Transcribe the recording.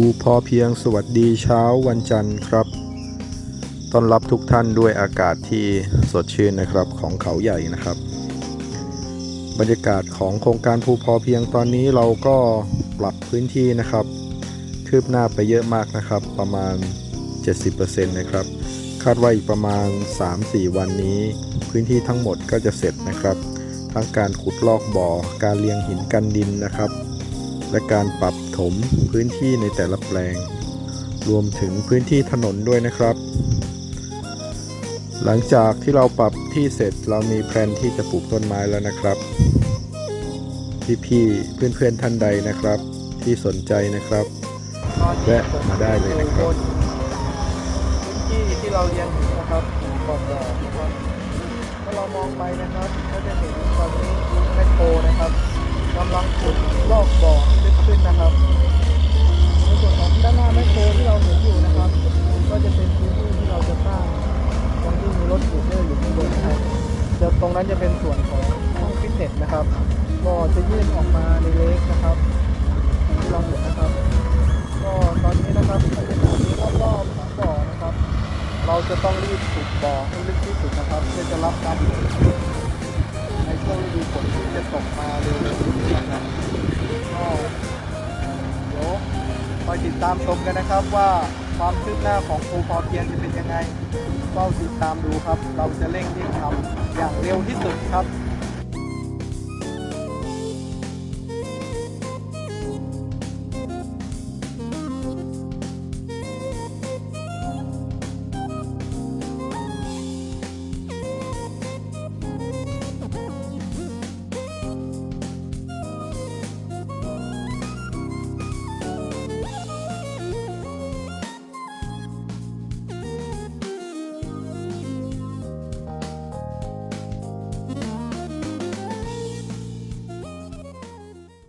ภูพอเพียงสวัสดีเช้าวันจันทร์ครับต้อนรับทุกท่านด้วยอากาศที่สดชื่นนะครับของเขาใหญ่นะครับ บรรยากาศของโครงการภูพอเพียงตอนนี้เราก็ปรับพื้นที่นะครับ คืบหน้าไปเยอะมากนะครับ ประมาณ 70%นะครับ คาดว่าอีกประมาณ 3-4 วันนี้ พื้นที่ทั้งหมดก็จะเสร็จนะครับ ทั้งการขุดลอกบ่อการเลียงหินกันดินนะครับ และการปรับถมพื้นที่ในแต่ละแปลง รวมถึงพื้นที่ถนนด้วยนะครับ หลังจากที่เราปรับที่เสร็จเรามีแพลนที่จะปลูกต้นไม้แล้วนะครับ พี่ๆเพื่อนๆท่านใดนะครับ ที่สนใจนะครับแวะมาได้เลยนะครับพื้นที่ที่เราเรียนนะครับก่อนบ่อนะครับถ้าเรามองไปนะครับก็จะเห็นตอนนี้แมคโครนะครับ กำลังขุดลอกบ่อให้ลึกขึ้นนะครับในส่วนของด้านหน้าแมคโครที่เราเห็นอยู่นะครับ ก็จะเป็นพื้นที่ที่เราจะสร้างตรงที่มีรถบูเดอร์อยู่ข้างบนนะครับเดี๋ยวตรงนั้นจะเป็นส่วนของห้องฟิตเนสนะครับก็จะยื่นออกมาในเล็กนะครับที่เราเห็นนะครับ ก็ตอนนี้นะครับบรรยากาศรอบๆของบ่อนะครับ เราจะต้องรีบขุดบ่อให้ลึกที่สุดนะครับ เพื่อจะรับน้ำในช่วงฤดูฝนที่จะตกมาเร็ว ตามชมกันนะครับว่าความคืบหน้าของภูพอเพียงจะเป็นยังไงก็ติดตามดูครับ เราจะเร่งที่ทำอย่างเร็วที่สุดครับ